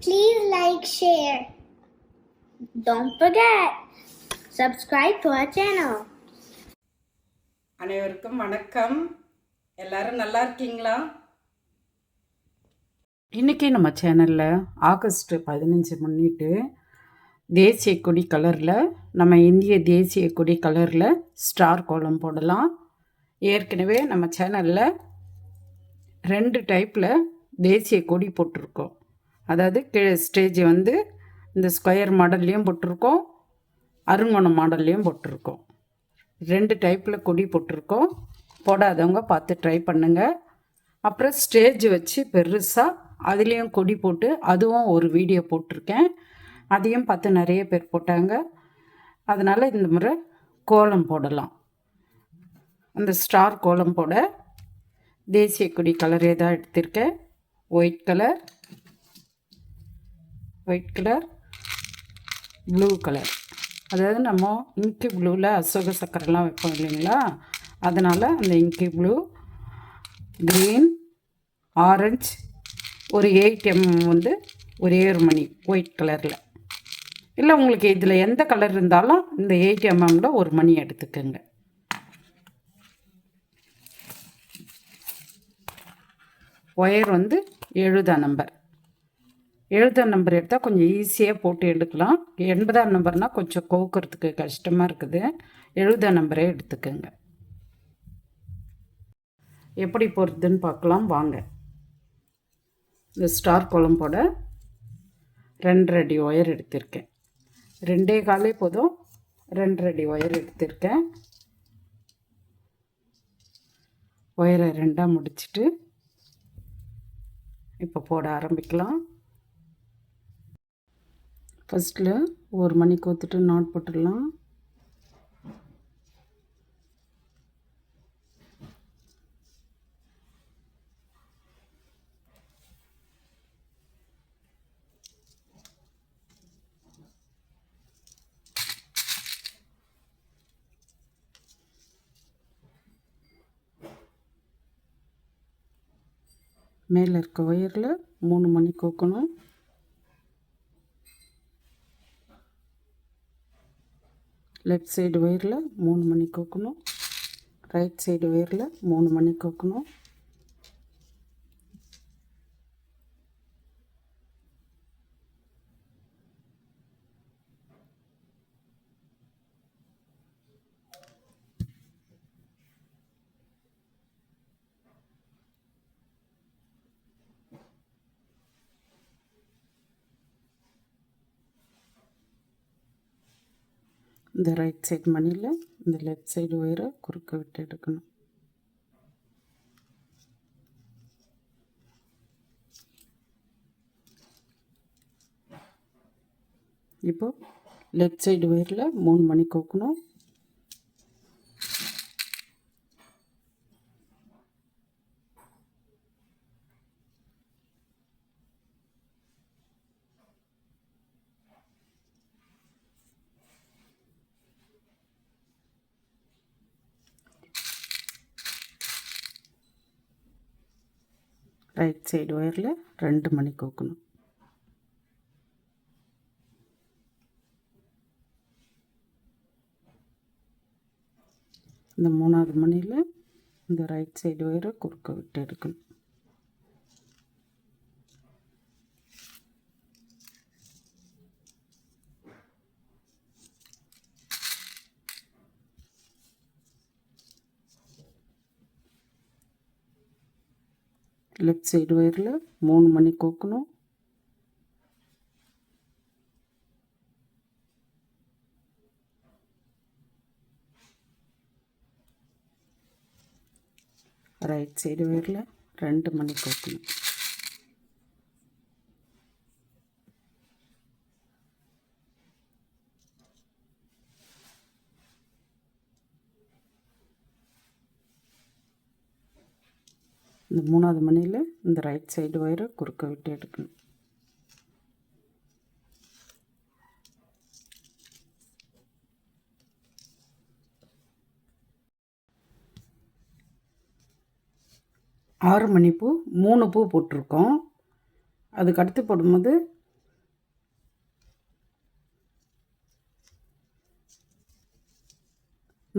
Please like, share. Don't forget, subscribe to our channel. அனைவருக்கும் வணக்கம் எல்லாரும் நல்லா இருக்கீங்களா இன்றைக்கி நம்ம சேனலில் ஆகஸ்ட் பதினஞ்சு முன்னிட்டு தேசிய கொடி கலரில் நம்ம இந்திய தேசிய கொடி கலரில் ஸ்டார் கோலம் போடலாம் ஏற்கனவே நம்ம சேனலில் ரெண்டு டைப்பில் தேசிய கொடி போட்டிருக்கோம் அதாவது கீழே ஸ்டேஜ் வந்து இந்த ஸ்கொயர் மாடல்லையும் போட்டிருக்கோம் அருங்கோணம் மாடல்லையும் போட்டிருக்கோம். ரெண்டு டைப்பில் கொடி போட்டிருக்கோம். போடாதவங்க பார்த்து ட்ரை பண்ணுங்கள் அப்புறம் ஸ்டேஜ் வச்சு பெருசாக அதுலேயும் கொடி போட்டு அதுவும் ஒரு வீடியோ போட்டிருக்கேன். அதையும் பார்த்து நிறைய பேர் போட்டாங்க. அதனால் இந்த முறை கோலம் போடலாம். அந்த ஸ்டார் கோலம் போட தேசிய கொடி கலரே தான் எடுத்திருக்கேன். White colour white colour blue colour அதாவது நம்ம இங்கு ப்ளூவில் அசோக சக்கரெல்லாம் வைப்போம் இல்லைங்களா? அதனால் அந்த இங்கு ப்ளூ க்ரீன் ஆரஞ்சு ஒரு எயிட் எம் வந்து ஒரே ஒரு மணி ஒயிட் கலரில் இல்லை உங்களுக்கு இதில் எந்த கலர் இருந்தாலும் இந்த எயிட் எம்எம்மில் ஒரு மணி எடுத்துக்கோங்க. ஒயர் வந்து எழுதா நம்பர் எழுபதாம் நம்பர் எடுத்தால் கொஞ்சம் ஈஸியாக போட்டு எடுக்கலாம். எண்பதாம் நம்பர்னால் கொஞ்சம் கோக்குறதுக்கு கஷ்டமாக இருக்குது. எழுபதாம் நம்பரே எடுத்துக்கோங்க. எப்படி போகிறதுன்னு பார்க்கலாம். வாங்க. இந்த ஸ்டார் குழம்போட போட ரெண்டரை அடி ஒயர் எடுத்திருக்கேன். ரெண்டே காலே போதும். ரெண்டரை அடி ஒயர் எடுத்திருக்கேன். ஒயரை ரெண்டாக முடிச்சிட்டு இப்போ போட ஆரம்பிக்கலாம். ஃபஸ்ட்டில் ஒரு மணி கோத்துட்டு நாட் போட்டுடலாம். மேலே இருக்க ஒயரில் மூணு மணி கோக்கணும். லெஃப்ட் சைடு ஒயரில் மூணு மணி கோக்கணும் ரைட் சைடு ஒயரில் மூணு மணி கோக்கணும் இந்த ரைட் சைடு மணியில் இந்த லெஃப்ட் சைடு ஒயரை குறுக்க விட்டு எடுக்கணும். இப்போது லெஃப்ட் சைடு ஒயரில் மூணு மணி கோக்கணும். ரைட் சைடு ஒயரில் ரெண்டு மணி கோக்கணும். இந்த மூணாவது மணியில் இந்த ரைட் சைடு ஒயரை குறுக்க விட்டு எடுக்கணும். லெஃப்ட் சைடு ஒயரில் மூணு மணி கோக்கணும். ரைட் சைடு ஒயரில் ரெண்டு மணி கோக்கணும். இந்த மூணாவது மணியில் இந்த ரைட் சைடு ஒயரை குறுக்க விட்டு எடுக்கணும். ஆறு மணி பூ மூணு பூ போட்டிருக்கோம். அதுக்கு அடுத்து போடும்போது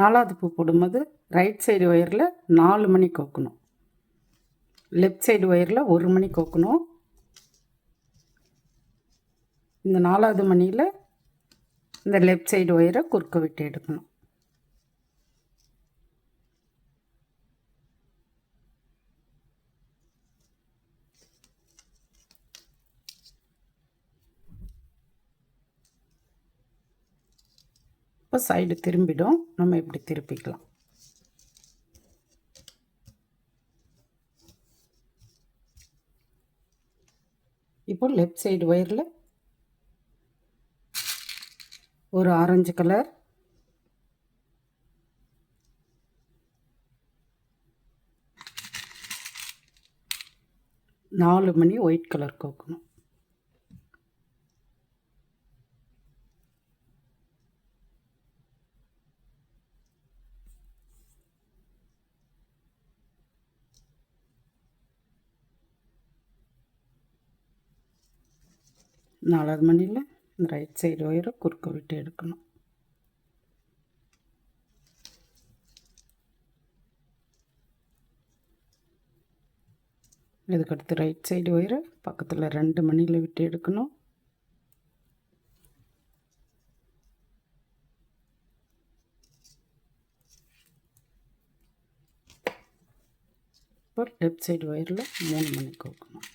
நாலாவது பூ போடும்போது ரைட் சைடு ஒயரில் நாலு மணி கோக்கணும். லெஃப்ட் சைடு ஒயரில் ஒரு மணி கோக்கணும். இந்த நாலாவது மணியில் இந்த லெஃப்ட் சைடு ஒயரை குறுக்க விட்டு எடுக்கணும். இப்போ சைடு திரும்பிடும். நம்ம இப்படி திருப்பிக்கலாம். இப்போ லெஃப்ட் சைடு ஒயரில் ஒரு ஆரஞ்சு கலர் நாலு மணி ஒயிட் கலர் கோக்கணும். நாலாவது மணியில் இந்த ரைட் சைடு ஒயரை குறுக்க விட்டு எடுக்கணும். இதுக்கடுத்து ரைட் சைடு ஒயரை பக்கத்தில் ரெண்டு மணியில் விட்டு எடுக்கணும். இப்போ லெஃப்ட் சைடு ஒயரில் மூணு மணிக்கு வைக்கணும்.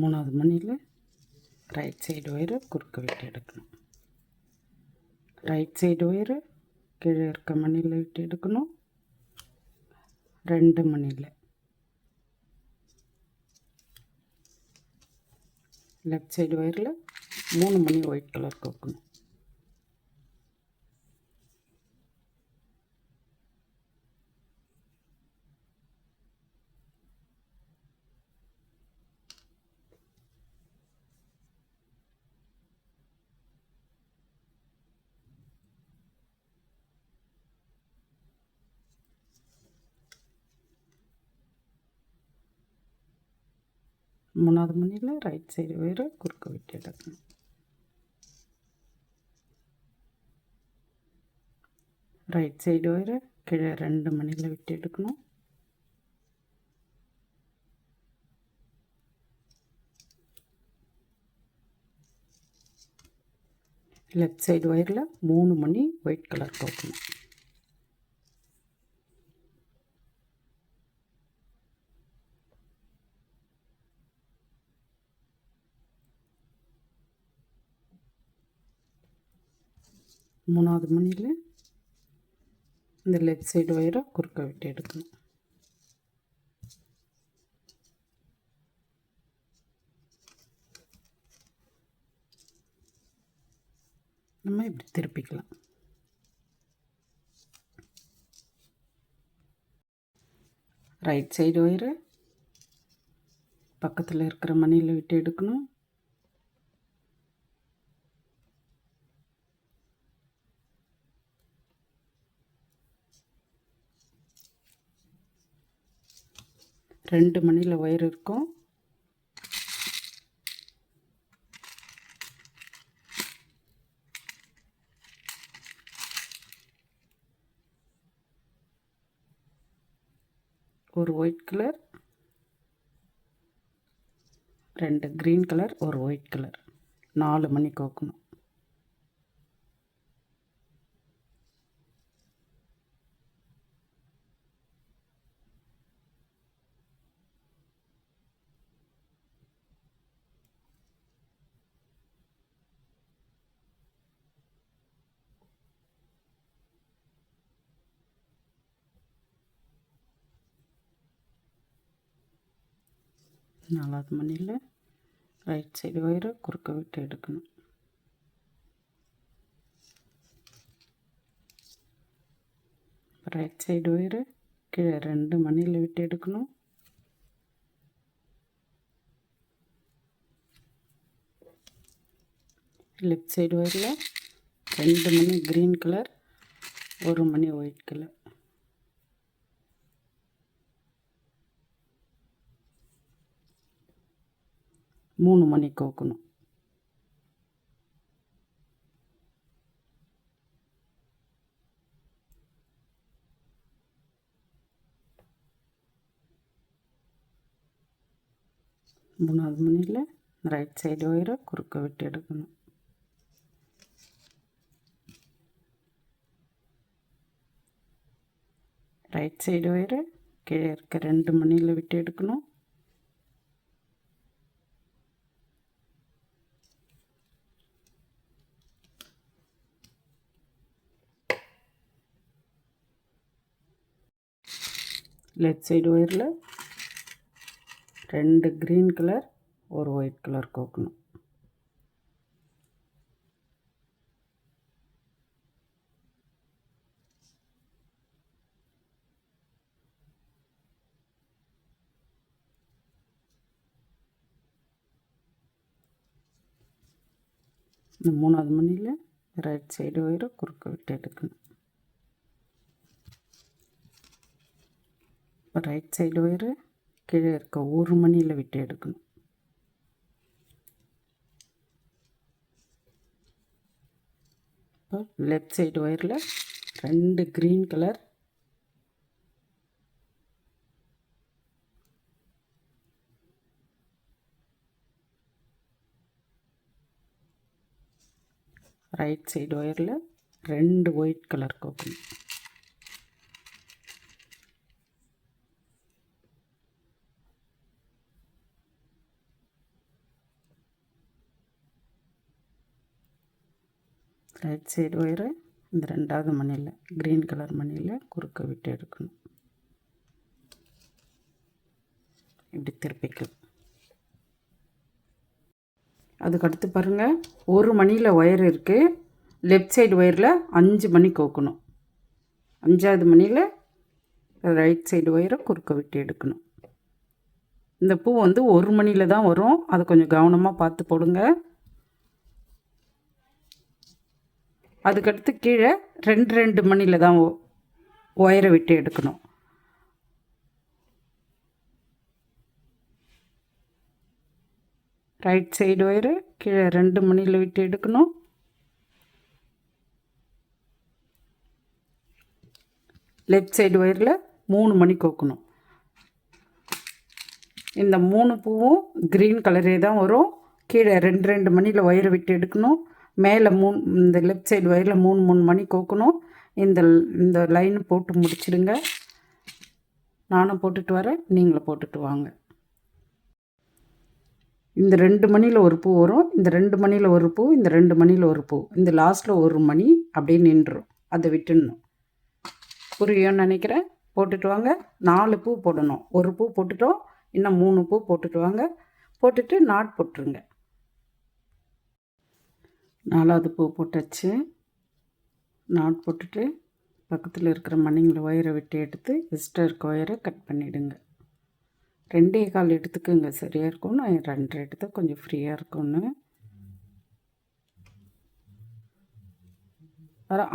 மூணாவது மணியில் ரைட் சைடு ஒயரை குறுக்கு விட்டு எடுக்கணும். ரைட் சைடு ஒயரு கீழே இருக்க மணியில் விட்டு எடுக்கணும். ரெண்டு மணியில் லெஃப்ட் சைடு ஒயரில் மூணு மணி ஒயிட் கலர் கோக்கணும் மூணாவது மணியில் ரைட் சைடு வேறு குறுக்கு விட்டு எடுக்கணும் ரைட் சைடு வேறு கீழே ரெண்டு மணியில் விட்டு எடுக்கணும். லெஃப்ட் சைடு ஒயரில் மூணு மணி ஒயிட் கலர் போக்கணும் மூணாவது மணியில் இந்த லெஃப்ட் சைடு ஒயரை குறுக்க விட்டு எடுக்கணும். நம்ம இப்படி திருப்பிக்கலாம். ரைட் சைடு ஒயரை பக்கத்தில் இருக்கிற மணியில் விட்டு எடுக்கணும். ரெண்டு மணியில் ஒயர் இருக்கும். ஒரு ஒயிட் கலர் ரெண்டு க்ரீன் கலர் ஒரு ஒயிட் கலர் நாலு மணி கோக்கணும் நாலாவது மணியில் ரைட் சைடு ஒயரை குறுக்க விட்டு எடுக்கணும். ரைட் சைடு ஒயரு கீழே ரெண்டு மணியில் விட்டு எடுக்கணும். லெஃப்ட் சைடு ஒயரில் ரெண்டு மணி க்ரீன் கலர் ஒரு மணி ஒயிட் கலர் மூணு மணி கோக்கணும். மூணாவது மணியில் ரைட் சைடு ஒயரை குறுக்க விட்டு எடுக்கணும். ரைட் சைடு ஒயரை கீழே இருக்க ரெண்டு மணியில் விட்டு எடுக்கணும். லெஃப்ட் சைடு ஒயரில் ரெண்டு க்ரீன் கலர் ஒரு ஒயிட் கலர் கோக்கணும். இந்த மூணாவது மணியில் ரைட் சைடு ஒயரை குறுக்க விட்டு எடுக்கணும். இப்போ ரைட் சைடு ஒயரு கீழே இருக்க ஒரு மணியில் விட்டு எடுக்கணும். இப்போ லெஃப்ட் சைடு ஒயரில் ரெண்டு க்ரீன் கலர் ரைட் சைடு ஒயரில் ரெண்டு ஒயிட் கலர் கோக்கணும். ரைட் சைடு ஒயரு இந்த ரெண்டாவது மணியில் க்ரீன் கலர் மணியில் குறுக்க விட்டு எடுக்கணும். இப்படி திருப்பிக்கலாம். அதுக்கடுத்து பாருங்கள் ஒரு மணியில் ஒயர் இருக்குது லெஃப்ட் சைடு ஒயரில் அஞ்சு மணி கோக்கணும். அஞ்சாவது மணியில் ரைட் சைடு ஒயரை குறுக்க விட்டு எடுக்கணும். இந்த பூ வந்து ஒரு மணியில் தான் வரும். அதை கொஞ்சம் கவனமாக பார்த்து போடுங்க. அதுக்கடுத்து கீழே ரெண்டு ரெண்டு மணியில் தான் ஒயரை விட்டு எடுக்கணும். ரைட் சைடு ஒயரு கீழே ரெண்டு மணியில் விட்டு எடுக்கணும். லெஃப்ட் சைடு ஒயரில் மூணு மணி கோக்கணும். இந்த மூணு பூவும் க்ரீன் கலரே தான் வரும். கீழே ரெண்டு ரெண்டு மணியில் ஒயரை விட்டு எடுக்கணும். மேலே மூணு இந்த லெஃப்ட் சைடு வயரில் மூணு மூணு மணி கோக்கணும். இந்த இந்த லைன் போட்டு முடிச்சிடுங்க. நானும் போட்டுட்டு வரேன். நீங்களும் போட்டுட்டு வாங்க. இந்த ரெண்டு மணியில் ஒரு பூ வரும். இந்த ரெண்டு மணியில் ஒரு பூ இந்த ரெண்டு மணியில் ஒரு பூ. இந்த லாஸ்ட்டில் ஒரு மணி அப்படியே நின்றுடும் அதை விட்டுடணும். புரியும்னு நினைக்கிறேன். போட்டுட்டு வாங்க. நாலு பூ போடணும். ஒரு பூ போட்டுட்டோம். இன்னும் மூணு பூ போட்டுட்டு வாங்க. போட்டுட்டு நாட் போட்டுருங்க. நாலாவது பூ போட்டாச்சு. நாட் போட்டுட்டு பக்கத்தில் இருக்கிற மணிங்களை ஒயரை விட்டு எடுத்து எக்ஸ்ட்ரா இருக்க ஒயரை கட் பண்ணிவிடுங்க ரெண்டே கால் எடுத்துக்கோங்க. சரியாக இருக்கும் நான் ரெண்டு எடுத்து கொஞ்சம் ஃப்ரீயாக இருக்கும்னு.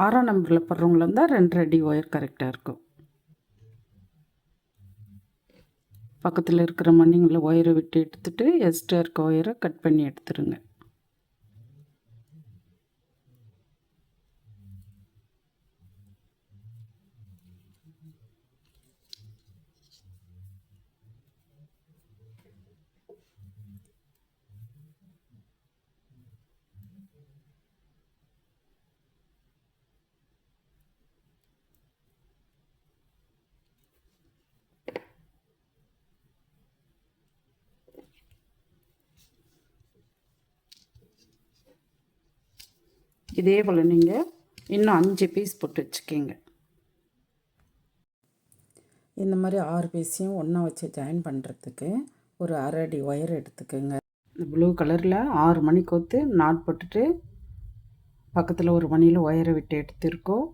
ஆறாம் நம்பரில் படுறவங்களா இருந்தால் ரெண்டு அடி ஒயர் கரெக்டாக இருக்கும். பக்கத்தில் இருக்கிற மண்ணிங்களை ஒயரை விட்டு எடுத்துகிட்டு எக்ஸ்ட்ரா இருக்க ஒயரை கட் பண்ணி எடுத்துருங்க. இதே போல் நீங்கள் இன்னும் அஞ்சு பீஸ் போட்டு வச்சுக்கிங்க. இந்த மாதிரி ஆறு பீஸையும் ஒன்றா வச்சு ஜாயின் பண்ணுறதுக்கு ஒரு அரை அடி ஒயர் எடுத்துக்கோங்க. இந்த ப்ளூ கலரில் ஆறு மணி கொத்து நாட் போட்டுட்டு பக்கத்தில் ஒரு மணியில் ஒயரை விட்டு எடுத்துருக்கோம்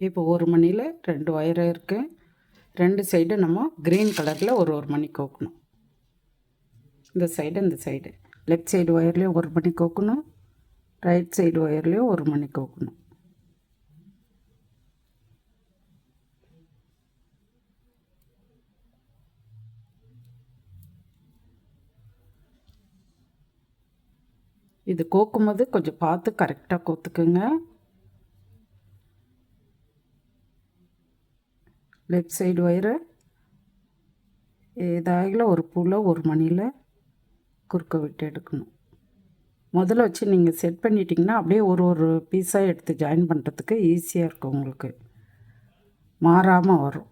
இப்போ ஒரு மணியில் ரெண்டு ஒயரை இருக்குது ரெண்டு சைடும் நம்ம க்ரீன் கலரில் ஒரு ஒரு மணி கோக்கணும். இந்த சைடு இந்த சைடு லெஃப்ட் சைடு ஒயர்லேயும் ஒரு மணி கோக்கணும். ரைட் சைடு ஒயர்லேயும் ஒரு மணி கோக்கணும். இது கோக்கும்போது கொஞ்சம் பார்த்து கரெக்டாக கோத்துக்குங்க. லெஃப்ட் சைடு ஒயரு ஏதாகிலும் ஒரு பூவில் ஒரு மணியில் குறுக்க விட்டு எடுக்கணும். முதல்ல வச்சு நீங்கள் செட் பண்ணிட்டீங்கன்னா அப்படியே ஒரு ஒரு பீஸாக எடுத்து ஜாயின் பண்ணுறதுக்கு ஈஸியாக இருக்கும் உங்களுக்கு. மாறாமல் வரும்.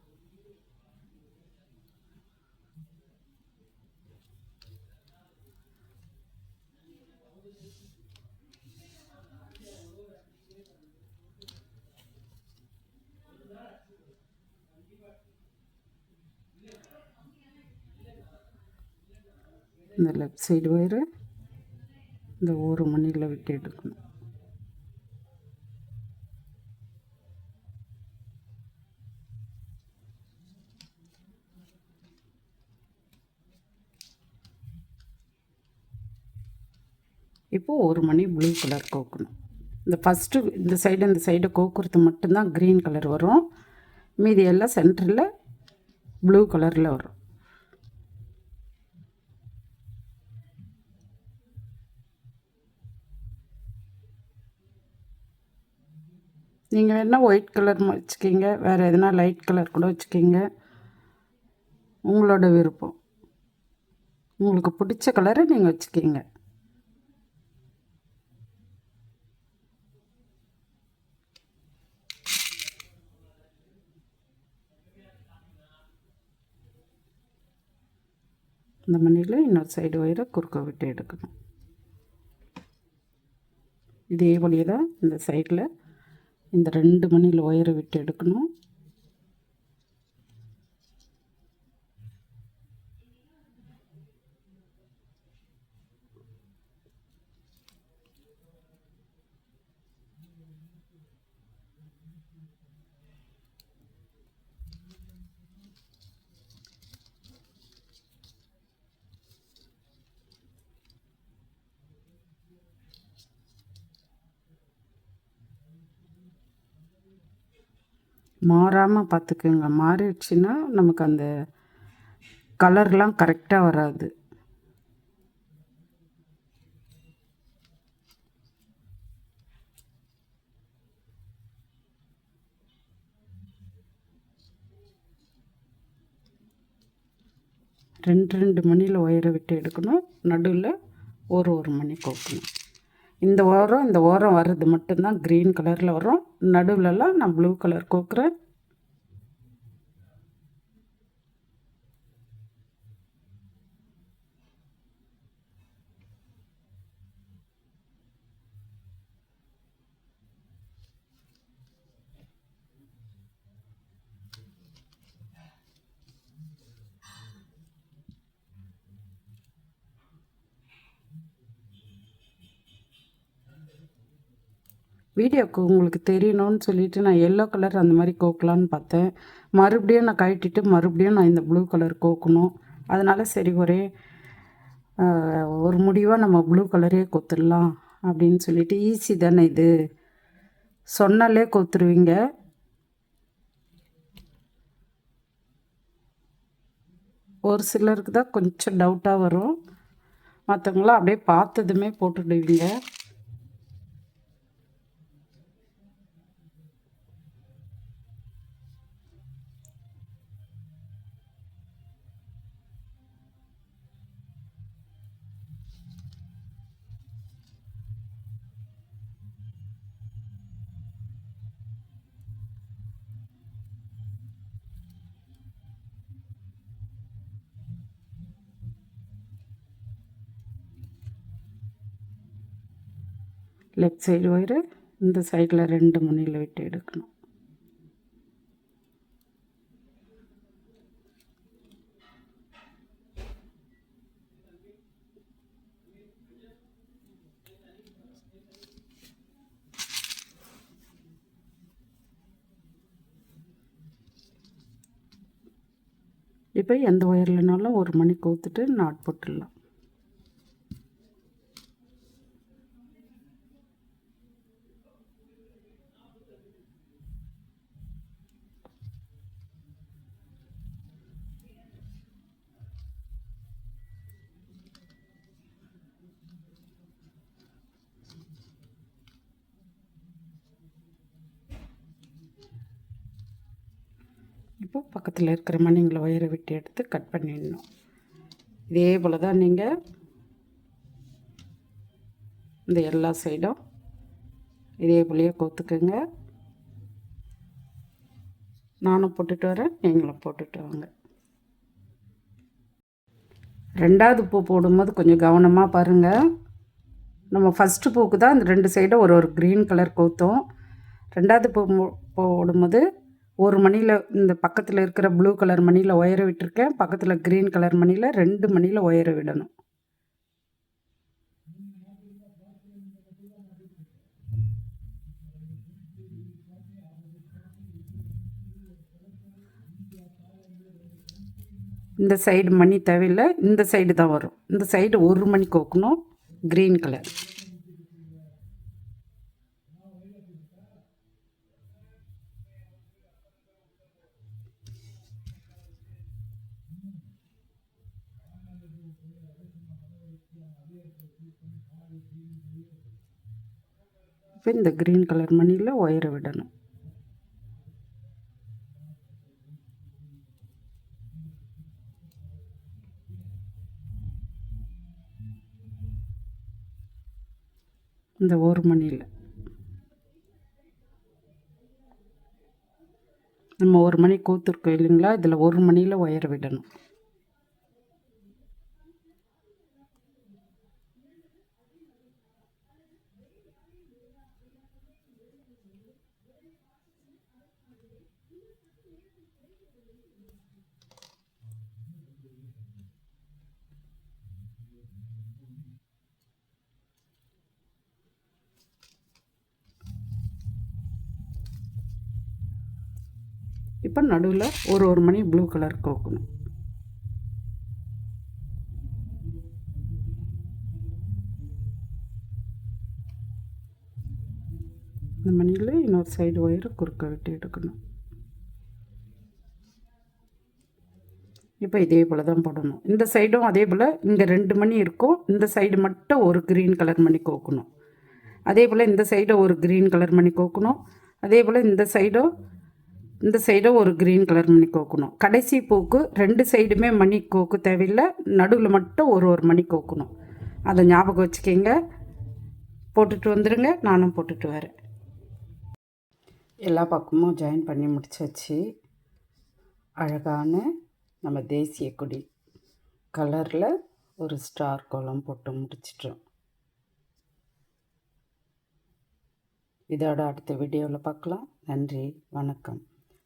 இந்த லெஃப்ட் சைடு ஒயரு இந்த ஒரு மணியில் விட்டு எடுக்கணும். இப்போது ஒரு மணி ப்ளூ கலர் கோக்கணும். இந்த ஃபஸ்ட்டு இந்த சைடு இந்த சைடு கோக்குறது மட்டும்தான் க்ரீன் கலர் வரும். மீதி எல்லாம் சென்டரில் ப்ளூ கலரில் வரும். நீங்கள் வேணால் ஒயிட் கலர் வச்சுக்கிங்க. வேறு எதுனா லைட் கலர் கூட வச்சுக்கிங்க. உங்களோட விருப்பம். உங்களுக்கு பிடிச்ச கலரை நீங்கள் வச்சுக்கிங்க. இந்த மணியில் இன்னொரு சைடு ஒயரை குறுக்க விட்டு எடுக்கணும். இதே வழியை தான் இந்த சைடில் இந்த ரெண்டு மணியில் ஒயரை விட்டு எடுக்கணும். மாறாமல் பார்த்துக்குங்க மாறிடுச்சுன்னா நமக்கு அந்த கலர்லாம் கரெக்டாக வராது. ரெண்டு ரெண்டு மணியில் ஒயரை விட்டு எடுக்கணும். நடுவில் ஒரு ஒரு மணி கோக்கணும். இந்த ஓரம் இந்த ஓரம் வர்றது மட்டும்தான் க்ரீன் கலரில் வரும். நடுவிலலாம் நான் ப்ளூ கலர் கோக்குறேன். வீடியோக்கு உங்களுக்கு தெரியணும்னு சொல்லிட்டு நான் எல்லோ கலர் அந்த மாதிரி கோக்கலான்னு பார்த்தேன். மறுபடியும் நான் கழட்டிட்டு மறுபடியும் நான் இந்த ப்ளூ கலர் கோக்கணும். அதனால் சரி ஒரே ஒரு முடிவாக நம்ம ப்ளூ கலரே கொத்துடலாம் அப்படின்னு சொல்லிட்டு ஈஸி தானே இது. சொன்னாலே கொத்துருவீங்க. ஒரு சிலருக்கு தான் கொஞ்சம் டவுட்டாக வரும். மற்றவங்களாம் அப்படியே பார்த்ததுமே போட்டுடுவீங்க. லெஃப்ட் சைடு ஒயரு இந்த சைடில் ரெண்டு முனையில் விட்டு எடுக்கணும். இப்போ எந்த ஒயர்லனாலும் ஒரு மணி கோத்துட்டு நாட் போட்டுடலாம். பக்கத்தில் இருக்கிற மணிங்களை ஒயரை விட்டு எடுத்து கட் பண்ணிடணும். இதே போல் தான் நீங்கள் இந்த எல்லா சைடும் இதே போலயே கோத்துக்குங்க. நானும் போட்டுட்டு வரேன் நீங்களும் போட்டுட்டு வாங்க. ரெண்டாவது பூ போடும்போது கொஞ்சம் கவனமாக பாருங்கள் நம்ம ஃபஸ்ட்டு பூக்கு தான் இந்த ரெண்டு சைடும் ஒரு ஒரு க்ரீன் கலர் கோத்தோம். ரெண்டாவது பூ போடும்போது ஒரு மணியில் இந்த பக்கத்தில் இருக்கிற ப்ளூ கலர் மணியில் ஒயரை விட்டுருக்கேன். பக்கத்தில் க்ரீன் கலர் மணியில் ரெண்டு மணியில் ஒயரை விடணும். இந்த சைடு மணி தேவையில்லை இந்த சைடு தான் வரும். இந்த சைடு ஒரு மணி கோக்கணும் க்ரீன் கலர் இப்போ இந்த க்ரீன் கலர் மணியில் ஒயரை விடணும். இந்த ஒரு மணியில். நம்ம ஒரு மணி கூத்துருக்கோம் இல்லைங்களா? இதில் ஒரு மணியில் ஒயர் விடணும். இப்போ நடுவில் ஒரு ஒரு மணி ப்ளூ கலர் கோக்கணும். இந்த மணியில் இன்னொரு சைடு ஒயரை குறுக்க விட்டு எடுக்கணும். இப்போ இதே போல் தான் போடணும். இந்த சைடும் அதே போல் இங்கே ரெண்டு மணி இருக்கும். இந்த சைடு மட்டும் ஒரு க்ரீன் கலர் மணி கோக்கணும். அதே போல் இந்த சைடும் ஒரு க்ரீன் கலர் மணி கோக்கணும். அதே போல் இந்த சைடும் இந்த சைடும் ஒரு க்ரீன் கலர் மணி கோக்கணும். கடைசி பூக்கு ரெண்டு சைடுமே மணி கோக்கு தேவையில்லை. நடுவில் மட்டும் ஒரு ஒரு மணி கோக்கணும். அதை ஞாபகம் வச்சுக்கிங்க. போட்டுட்டு வந்துடுங்க நானும் போட்டுட்டு வரேன். எல்லா பக்கமும் ஜாயின் பண்ணி முடிச்சாச்சு. அழகான நம்ம தேசிய கொடி கலரில் ஒரு ஸ்டார் கோலம் போட்டு முடிச்சிட்டோம். இதோட அடுத்த வீடியோவில் பார்க்கலாம். நன்றி. வணக்கம்.